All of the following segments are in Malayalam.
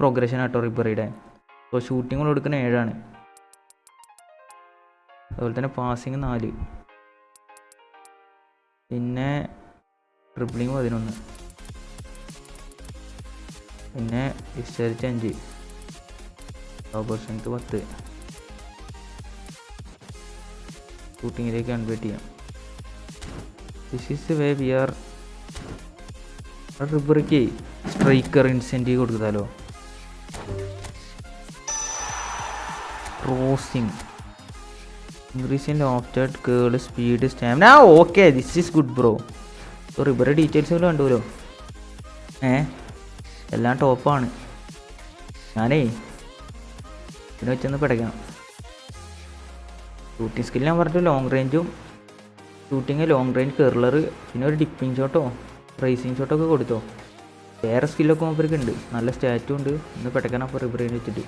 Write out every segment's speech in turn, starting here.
പ്രോഗ്രഷൻ ആട്ടോ റിബറിയുടെ അപ്പോൾ ഷൂട്ടിംഗ് കൊടുക്കുന്ന ഏഴാണ്. അതുപോലെ തന്നെ പാസിങ് നാല്. പിന്നെ ട്രിപ്ലിങ് പതിനൊന്ന്. പിന്നെ വിസ്തരിച്ച് അഞ്ച്. ഓപ്പർച്യൂണിറ്റി പത്ത്. ഷൂട്ടിങ്ങിലേക്ക് കൺവേർട്ട് ചെയ്യാം. This is way we are റിബറിക്ക് striker incentive കൊടുത്താലോ crossing ഇൻക്രീസിന്റെ in lofted curl speed stamina ആ okay this is good bro so Ribery ഡീറ്റെയിൽസുകൾ കണ്ടുല്ലോ ഏ? എല്ലാം ടോപ്പാണ് ഞാനേ ഇതിനെ വെച്ചൊന്ന് പിടയ്ക്കണം. ഷൂട്ടിംഗ് സ്കിൽ ഞാൻ പറഞ്ഞു ലോങ് റേഞ്ചും ഷൂട്ടിങ് ലോങ് റേഞ്ച് കെർലർ പിന്നെ ഒരു ഡിപ്പിംഗ് ഷോട്ടോ റേസിംഗ് ഷോട്ടോ ഒക്കെ കൊടുത്തോ. വേറെ സ്കില്ലൊക്കെ മൂപ്പർക്ക് ഉണ്ട്. നല്ല സ്റ്റാറ്റും ഉണ്ട്. ഒന്ന് പെട്ടക്കാൻ അപ്പോൾ റിബറിന് വെച്ചിട്ട്.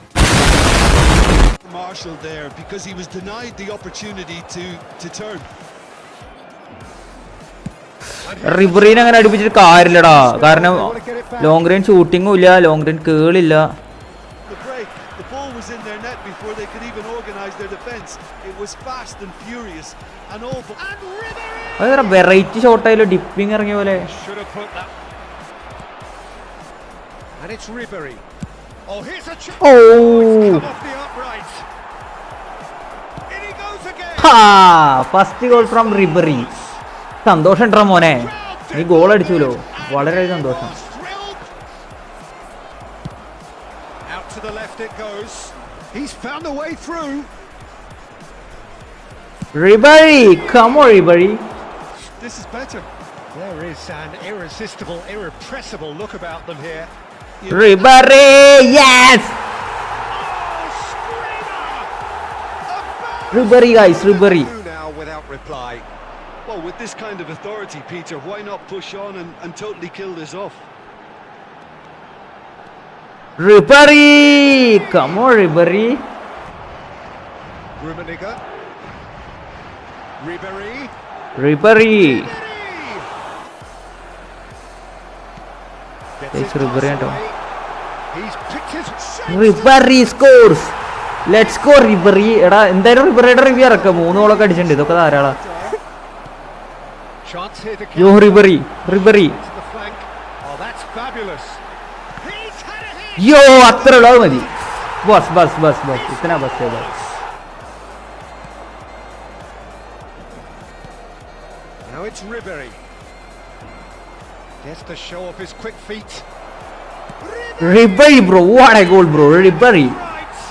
Marshall there because he was denied the opportunity to to turn. റിബറീനെ അങ്ങനെ അടുപ്പിച്ചിട്ട് കാര്യമില്ലടാ കാരണം ലോങ് റേഞ്ച് ഷൂട്ടിങ്ങും ഇല്ല ലോങ് റേഞ്ച് കേളില്ല The break, the ball was in their net before they could even organize their defense It was fast and furious, and all. But and Ribéry അത് വെറൈറ്റി ഷോട്ടായാലും ഡിപ്പിങ് ഇറങ്ങിയ പോലെ should have put that. And it's Ribéry. Oh, here's a chance. Oh Come off the upright. In he goes again. First goal from Ribery സന്തോഷം ഉണ്ടോ മോനെ നീ ഗോൾ അടിച്ചുല്ലോ വളരെ സന്തോഷം Drilled. Out to the left it goes. He's found a way through. Ribery come on Ribery This is better. There is an irresistible, irrepressible look about them here. Ribery, yes! Ribery, guys, Ribery. Now without reply. Well, with this kind of authority, Peter, why not push on and, and totally kill this off? Ribery! Come on, Ribery. Rumeniger. Ribery. Ribery. Ribéry past കേട്ടോ. Ribery scores let's score Ribery എടാ എന്തായാലും റിബറിയുടെ റിവ്യൂ ഇറക്കാം മൂന്ന് ഗോളൊക്കെ അടിച്ചിട്ടുണ്ട് ഇതൊക്കെ ധാരാളം യോ. Oh, a hit. യോ അത്ര ഉള്ളൂ അത് മതി ബസ് ബസ് ബസ് ബസ് ഇത്തന ബസ് Now it's Ribéry. Gets to show off his quick feet. Ribery, bro. What a goal, bro. Ribery.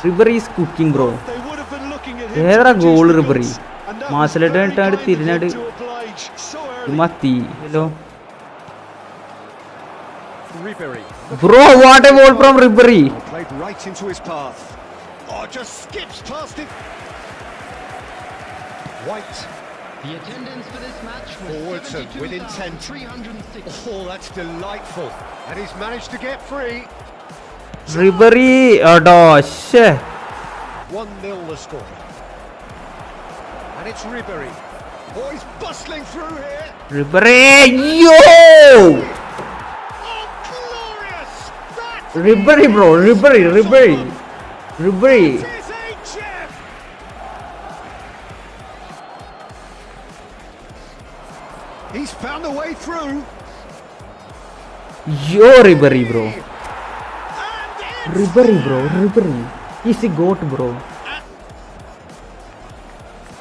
Ribery is cooking, bro. ഏതാ ഗോൾ റിബറി very ഇട്ടാണ്ട് തിരിഞ്ഞാട്. മത്തി hello bro what a goal from Ribery. Oh. White. The attendance for this match was Forwardson within 10. 306. Oh, that's delightful. And he's managed to get free. Ribery, or gosh. 1-0 the score. And it's Ribery. Oh, he's bustling through here. Ribery, yo! Oh, glorious! Ribery, bro, Ribery, Ribery. Ribery. way through. Yo Ribery bro And it's Ribery bro Ribery is GOAT bro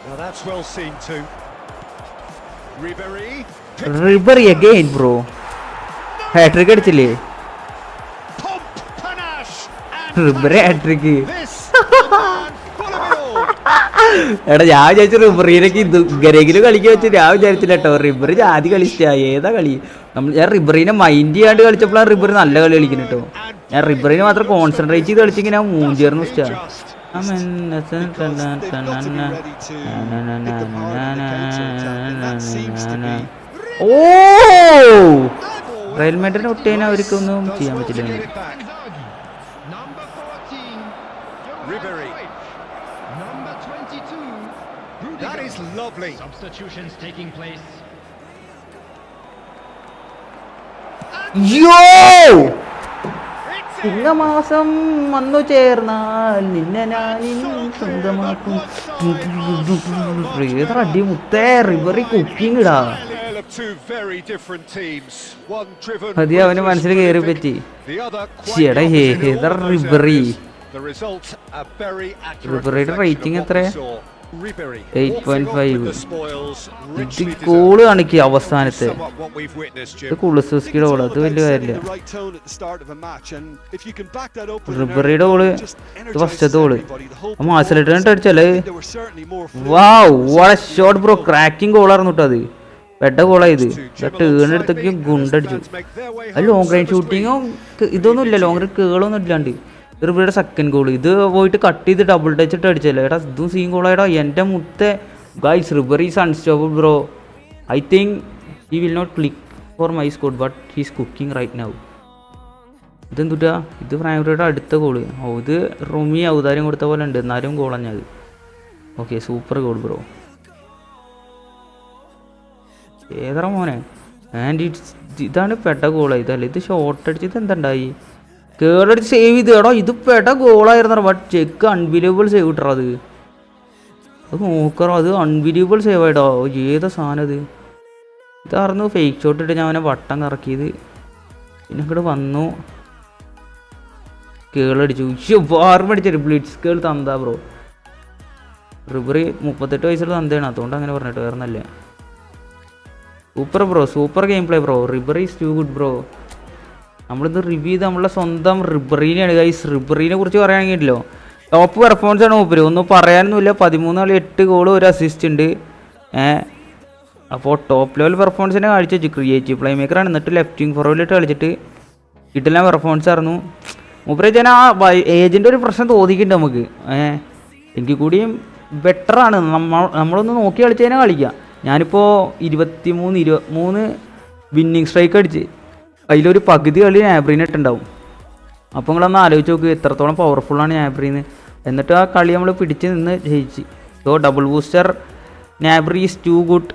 Now that's well seen too. Ribéry. Ribery again bro hat trick അടിച്ചില്ലേ Pump, panache, and Ribery hat trick എടാ ഞാൻ വിചാരിച്ചു റിബറിയിലേക്ക് ഇത് ഗരേഗിലും കളിക്കാൻ വെച്ച് ഞാൻ വിചാരിച്ചില്ല കേട്ടോ. റിബറി ജാതി കളിച്ചാ ഏതാ കളി? നമ്മൾ ഞാൻ റിബറിനെ മൈൻഡ് ചെയ്യാണ്ട് കളിച്ചപ്പോഴാണ് റിബർ നല്ല കളി കളിക്കുന്നത് കേട്ടോ. ഞാൻ റിബറിനെ മാത്രം കോൺസെൻട്രേറ്റ് ചെയ്ത് കളിച്ചെങ്കിൽ ഞാൻ മൂഞ്ചേർന്ന് ഓ! റയൽ മാഡ്രിഡിനെ ഒട്ടേനെ അവർക്കൊന്നും ചെയ്യാൻ പറ്റില്ല. That is lovely. Substitutions taking place. യോ ചിങ്ങമാസം വന്നു ചേർന്നാൽ നിന്നെ ഞാൻ സ്വന്തമാക്കും അടി മുത്തേ റിവറി കുക്കിംഗ് ഇടാ അത് അവന് മനസ്സിൽ കയറി പറ്റി ചേടാ ഏതാ reflection rating of എത്രയാ? കൂൾ കാണിക്ക അവസാനത്തെ. കുളസുസ്കിയുടെ അത് വലിയ കാര്യമില്ല. റിബറിയുടെ ഓൾ വർഷത്തെ ഓൾ മാസലിട്ടിട്ട് അടിച്ചാൽ വാ ഷോട്ട് ബ്രോ ക്രാക്കിംഗ് കോളായിരുന്നു കേട്ടോ അത്. പെട്ട കോളായത് ടേണെടുത്തൊക്കെ ഗുണ്ടടിച്ചു. അത് ലോങ് റേഞ്ച് ഷൂട്ടിങ്ങും ഇതൊന്നും ഇല്ല ലോങ് റേഞ്ച് കേളൊന്നും ഇല്ലാണ്ട്. റിബറിയുടെ സെക്കൻഡ് ഗോൾ ഇത് പോയിട്ട് കട്ട് ചെയ്ത് ഡബിൾ ടച്ച് ഇട്ട് അടിച്ചല്ലേ എടാ ഇതും സീൻ ഗോളായിടാ എന്റെ മുത്തെ. Guys Ribery is unstoppable bro I think he will not click for my squad but he's cooking right now ഇതെന്തുട്ടാ? ഇത് ഫ്രാങ്ക്ഫർട്ട് അടുത്ത ഗോൾ ഓ ഇത് റൊമി ഔദാര്യം കൊടുത്ത പോലെ ഉണ്ട്. എന്നാലും ഗോളഞ്ഞത് ഓക്കെ സൂപ്പർ ഗോൾ ബ്രോ ഏതാ മോനെ? ആൻഡ് ഇറ്റ്സ് ഇതാണ് പെട്ട ഗോളായി ഇതല്ല? ഇത് ഷോർട്ട് അടിച്ചത് എന്തുണ്ടായി കേടടിച്ച് സേവ് ചെയ്ത് എടോ ഇത് പെട്ട ഗോളായിരുന്നു ബട്ട് ചെക്ക് അൺബിലീവബിൾ സേവ് കിട്ടറ അത്. അത് നോക്കറോ അത് അൺബിലീവബിൾ സേവ് ആയിട്ടോ. ഏതാ സാധനം ഇത്? ഇതായിരുന്നു ഫേക്ക് ഷോട്ട് ഇട്ട് ഞാൻ അവനെ വട്ടം കറക്കിയത്. പിന്നെ അങ്ങോട്ട് വന്നു. കേളടിച്ചു ഇഷ്യോ വാർമ അടിച്ചു ബ്ലിറ്റ്സ് കേൾ തന്താ ബ്രോ റിബറി മുപ്പത്തെട്ട് വയസ്സുള്ള തന്തയാണ്. അതുകൊണ്ട് അങ്ങനെ പറഞ്ഞിട്ട് വേറെ നല്ല super bro super game play bro Ribery is too good bro നമ്മളിത് റിവ്യൂ ചെയ്ത് നമ്മളെ സ്വന്തം റിബറീനെയാണ് ഗൈസ് റിബറീനെ കുറിച്ച് പറയുകയാണെങ്കിലോ ടോപ്പ് പെർഫോമൻസ് ആണ് മൂപ്പര്. ഒന്നും പറയാനൊന്നുമില്ല. പതിമൂന്ന് കളി എട്ട് ഗോൾ ഒരു അസിസ്റ്റ് ഉണ്ട്. അപ്പോൾ ടോപ്പ് ലെവൽ പെർഫോമൻസ് തന്നെ കാഴ്ച വെച്ചു ക്രിയേറ്റീവ് പ്ലേ മേക്കറാണ് എന്നിട്ട് ലെഫ്റ്റ് വിങ് ഫോർവേഡിലിട്ട് കളിച്ചിട്ട് കിട്ടില്ല പെർഫോമൻസ് ആയിരുന്നു. മൂപ്പര് ഞാൻ ആ ഏജന്റെ ഒരു പ്രശ്നം തോന്നിക്കുന്നുണ്ട് നമുക്ക്. എങ്കിൽ കൂടിയും ബെറ്ററാണ് നമ്മൾ നമ്മളൊന്ന് നോക്കി കളിച്ചതിനെ കളിക്കാം. ഞാനിപ്പോൾ ഇരുപത്തി മൂന്ന് ഇരുപത്തി മൂന്ന് വിന്നിങ് സ്ട്രൈക്ക് അടിച്ച്. അതിലൊരു പകുതി കളി ആബ്രീനിട്ടുണ്ടാവും അപ്പോൾ നിങ്ങളൊന്ന് ആലോചിച്ച് നോക്ക് എത്രത്തോളം പവർഫുള്ളാണ് ആബ്രീന്ന് എന്നിട്ട് ആ കളി നമ്മൾ പിടിച്ച് നിന്ന് ജയിച്ച്. So double booster Gnabry is too good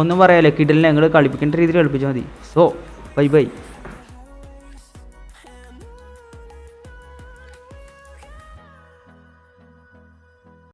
ഒന്നും പറയാല്ലേ കിടലിനെ ഞങ്ങൾ കളിപ്പിക്കേണ്ട രീതിയിൽ കളിപ്പിച്ചാൽ മതി. So bye bye